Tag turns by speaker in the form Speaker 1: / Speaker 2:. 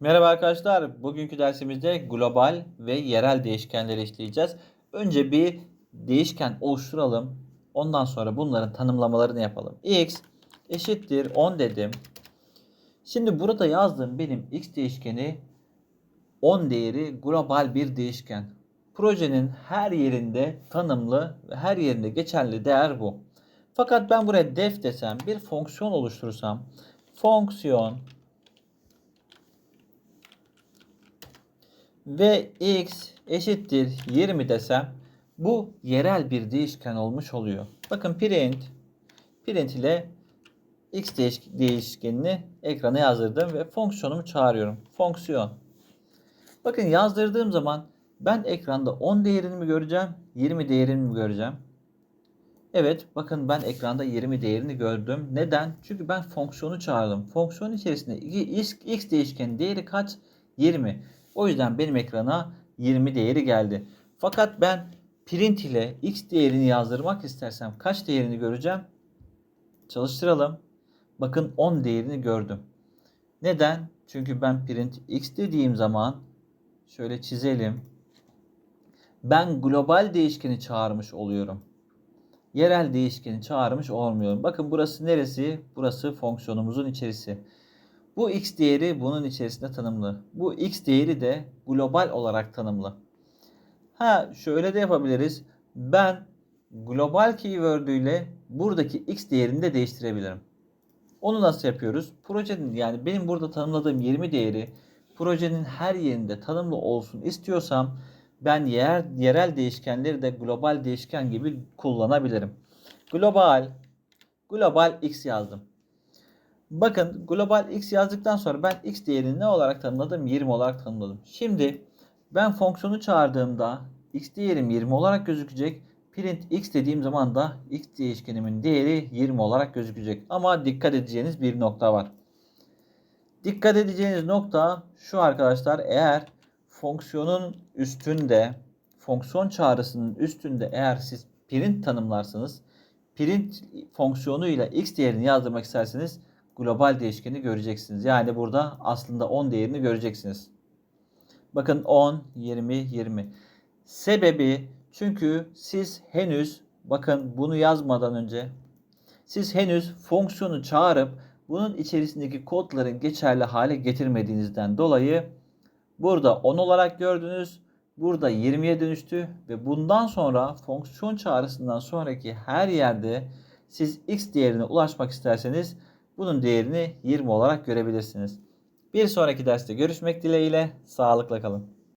Speaker 1: Merhaba arkadaşlar. Bugünkü dersimizde global ve yerel değişkenleri işleyeceğiz. Önce bir değişken oluşturalım. Ondan sonra bunların tanımlamalarını yapalım. x eşittir 10 dedim. Şimdi burada yazdığım benim x değişkeni 10 değeri global bir değişken. Projenin her yerinde tanımlı ve her yerinde geçerli değer bu. Fakat ben buraya def desem bir fonksiyon oluşturursam fonksiyon ve x eşittir 20 desem bu yerel bir değişken olmuş oluyor. Bakın print print ile x değiş değişkenini ekrana yazdırdım ve fonksiyonumu çağırıyorum. Fonksiyon. Bakın yazdırdığım zaman ben ekranda 10 değerini mi göreceğim, 20 değerini mi göreceğim? Evet, bakın ben ekranda 20 değerini gördüm. Neden? Çünkü ben fonksiyonu çağırdım. Fonksiyon içerisinde x, x değişkenin değeri kaç? 20. O yüzden benim ekrana 20 değeri geldi. Fakat ben print ile x değerini yazdırmak istersem kaç değerini göreceğim? Çalıştıralım. Bakın 10 değerini gördüm. Neden? Çünkü ben print x dediğim zaman şöyle çizelim. Ben global değişkeni çağırmış oluyorum. Yerel değişkeni çağırmış olmuyorum. Bakın burası neresi? Burası fonksiyonumuzun içerisi. Bu x değeri bunun içerisinde tanımlı. Bu x değeri de global olarak tanımlı. Ha şöyle de yapabiliriz. Ben global keyword ile buradaki x değerini de değiştirebilirim. Onu nasıl yapıyoruz? Projenin yani benim burada tanımladığım 20 değeri projenin her yerinde tanımlı olsun istiyorsam ben yer, yerel değişkenleri de global değişken gibi kullanabilirim. Global global x yazdım. Bakın global x yazdıktan sonra ben x değerini ne olarak tanımladım? 20 olarak tanımladım. Şimdi ben fonksiyonu çağırdığımda x değerim 20 olarak gözükecek. Print x dediğim zaman da x değişkenimin değeri 20 olarak gözükecek. Ama dikkat edeceğiniz bir nokta var. Dikkat edeceğiniz nokta şu arkadaşlar eğer fonksiyonun üstünde fonksiyon çağrısının üstünde eğer siz print tanımlarsanız print fonksiyonu ile x değerini yazdırmak isterseniz global değişkeni göreceksiniz. Yani burada aslında 10 değerini göreceksiniz. Bakın 10, 20, 20. Sebebi çünkü siz henüz bakın bunu yazmadan önce siz henüz fonksiyonu çağırıp bunun içerisindeki kodların geçerli hale getirmediğinizden dolayı burada 10 olarak gördünüz. Burada 20'ye dönüştü ve bundan sonra fonksiyon çağrısından sonraki her yerde siz x değerine ulaşmak isterseniz bunun değerini 20 olarak görebilirsiniz. Bir sonraki derste görüşmek dileğiyle sağlıkla kalın.